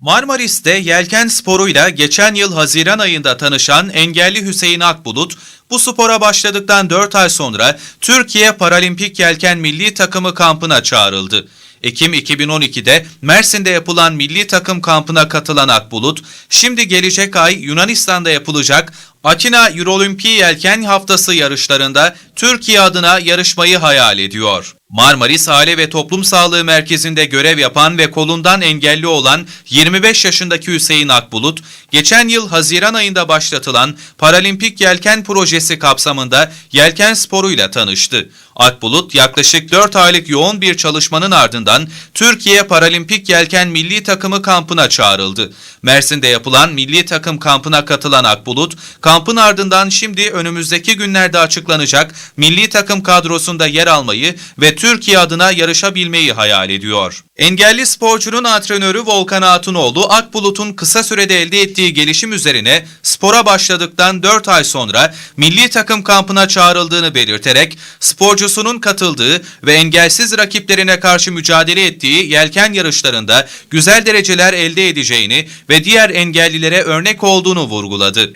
Marmaris'te yelken sporuyla geçen yıl Haziran ayında tanışan engelli Hüseyin Akbulut, bu spora başladıktan 4 ay sonra Türkiye Paralimpik Yelken Milli Takımı kampına çağrıldı. Ekim 2012'de Mersin'de yapılan milli takım kampına katılan Akbulut, şimdi gelecek ay Yunanistan'da yapılacak Atina Eurolimpi Yelken Haftası yarışlarında Türkiye adına yarışmayı hayal ediyor. Marmaris Aile ve Toplum Sağlığı Merkezi'nde görev yapan ve kolundan engelli olan 25 yaşındaki Hüseyin Akbulut, geçen yıl Haziran ayında başlatılan Paralimpik Yelken Projesi kapsamında yelken sporuyla tanıştı. Akbulut yaklaşık 4 aylık yoğun bir çalışmanın ardından Türkiye Paralimpik Yelken Milli Takımı kampına çağrıldı. Mersin'de yapılan milli takım kampına katılan Akbulut, kampın ardından şimdi önümüzdeki günlerde açıklanacak milli takım kadrosunda yer almayı ve Türkiye adına yarışabilmeyi hayal ediyor. Engelli sporcunun antrenörü Volkan Hatunoğlu, Akbulut'un kısa sürede elde ettiği gelişim üzerine spora başladıktan 4 ay sonra milli takım kampına çağrıldığını belirterek sporcusunun katıldığı ve engelsiz rakiplerine karşı mücadele ettiği yelken yarışlarında güzel dereceler elde edeceğini ve diğer engellilere örnek olduğunu vurguladı.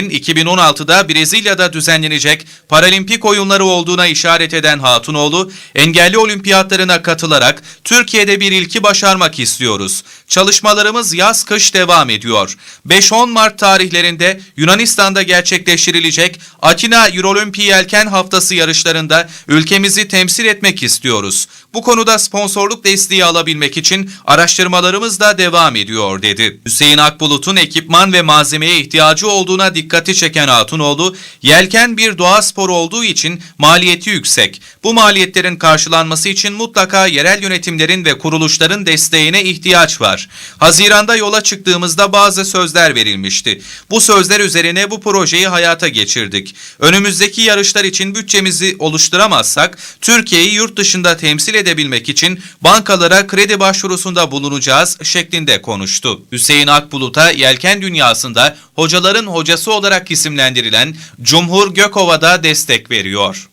Hedeflerinin 2016'da Brezilya'da düzenlenecek Paralimpik oyunları olduğuna işaret eden Hatunoğlu, engelli olimpiyatlarına katılarak Türkiye'de bir ilki başarmak istiyoruz. Çalışmalarımız yaz kış devam ediyor. 5-10 Mart tarihlerinde Yunanistan'da gerçekleştirilecek Atina Eurolimpi Yelken Haftası yarışlarında ülkemizi temsil etmek istiyoruz. Bu konuda sponsorluk desteği alabilmek için araştırmalarımız da devam ediyor dedi. Hüseyin Akbulut'un ekipman ve malzemeye ihtiyacı olduğuna dikkati çeken Hatunoğlu, yelken bir doğa sporu olduğu için maliyeti yüksek. Bu maliyetlerin karşılanması için mutlaka yerel yönetimlerin ve kuruluşların desteğine ihtiyaç var. Haziran'da yola çıktığımızda bazı sözler verilmişti. Bu sözler üzerine bu projeyi hayata geçirdik. Önümüzdeki yarışlar için bütçemizi oluşturamazsak Türkiye'yi yurt dışında temsil edebilmek için bankalara kredi başvurusunda bulunacağız şeklinde konuştu. Hüseyin Akbulut'a yelken dünyasında hocaların hocası olarak isimlendirilen Cumhur Gökova da destek veriyor.